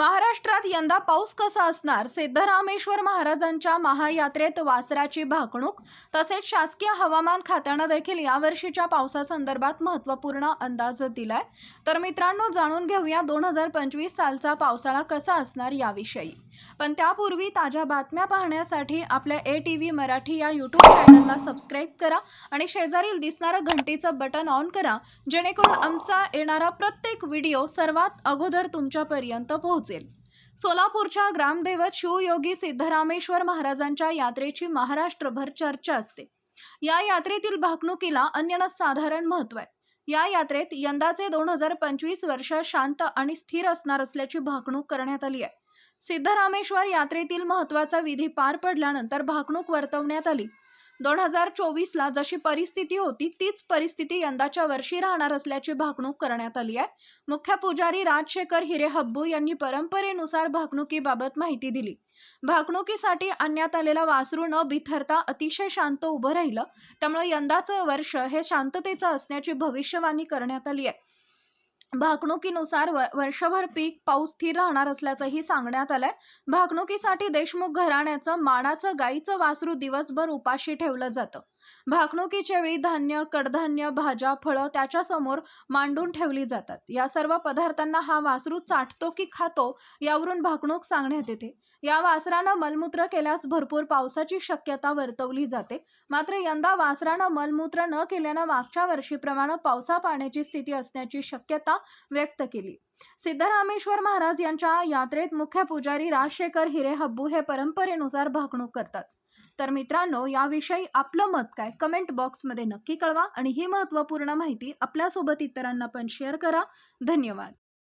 महाराष्ट्रात यंदा पाऊस कसा असणार? सिद्धरामेश्वर महाराजांच्या महायात्रेत वासराची भाकणूक तसेच शासकीय हवामान खात्यानं देखील यावर्षीच्या पावसासंदर्भात महत्त्वपूर्ण अंदाज दिलाय. तर मित्रांनो जाणून घेऊया दोन हजार पंचवीस सालचा पावसाळा कसा असणार याविषयी. पण त्यापूर्वी ताज्या बातम्या पाहण्यासाठी आपल्या ए टी व्ही मराठी या यूट्यूब चॅनलला सबस्क्राईब करा आणि शेजारील दिसणारं घंटीचं बटन ऑन करा जेणेकरून आमचा येणारा प्रत्येक व्हिडिओ सर्वात अगोदर तुमच्यापर्यंत पोहोचेल. सोलापूरच्या ग्रामदैवत शिवयोगी सिद्धरामेश्वर महाराजांच्या यात्रेची महाराष्ट्रभर चर्चा असते. या यात्रेतील भाकणुकीला अन्यन साधारण महत्त्व आहे. या यात्रेत यंदाचे दोन हजार पंचवीस वर्ष शांत आणि स्थिर असणार असल्याची भाकणूक करण्यात आली आहे. सिद्धरामेश्वर यात्रेतील महत्त्वाचा विधी पार पडल्यानंतर भाकणूक वर्तवण्यात आली. दोन हजार चोवीसला जशी परिस्थिती होती तीच परिस्थिती यंदाच्या वर्षी राहणार असल्याची भाकणूक करण्यात आली आहे. मुख्य पुजारी राजशेखर हिरे हब्बू यांनी परंपरेनुसार भाकणुकीबाबत माहिती दिली. भाकणुकीसाठी आणण्यात आलेला वासरू न बिथरता अतिशय शांत उभं राहिलं त्यामुळे यंदाचं वर्ष हे शांततेचं असण्याची भविष्यवाणी करण्यात आली आहे. भाकणुकीनुसार व वर्षभर पीक पाऊस स्थिर राहणार असल्याचंही सांगण्यात आलंय. भाकणुकीसाठी देशमुख घराण्याचं मानाचं गाईचं वासरू दिवसभर उपाशी ठेवलं जातं. भाकणुकीच्या वेळी धान्य कडधान्य भाज्या फळं त्याच्यासमोर मांडून ठेवली जातात. या सर्व पदार्थांना हा वासरू चाटतो की खातो यावरून भाकणूक सांगण्यात येते. या वासरानं मलमूत्र केल्यास भरपूर पावसाची शक्यता वर्तवली जाते. मात्र यंदा वासरानं मलमूत्र न केल्यानं मागच्या वर्षीप्रमाणे पावसा पाण्याची स्थिती असण्याची शक्यता व्यक्त केली. सिद्धरामेश्वर महाराज यांच्या यात्रेत मुख्य पुजारी राजशेखर हिरे हब्बू हे परंपरेनुसार भागणूक करतात. तर मित्रांनो याविषयी आपलं मत काय? कमेंट बॉक्समध्ये नक्की कळवा आणि ही महत्त्वपूर्ण माहिती आपल्यासोबत इतरांना पण शेअर करा. धन्यवाद.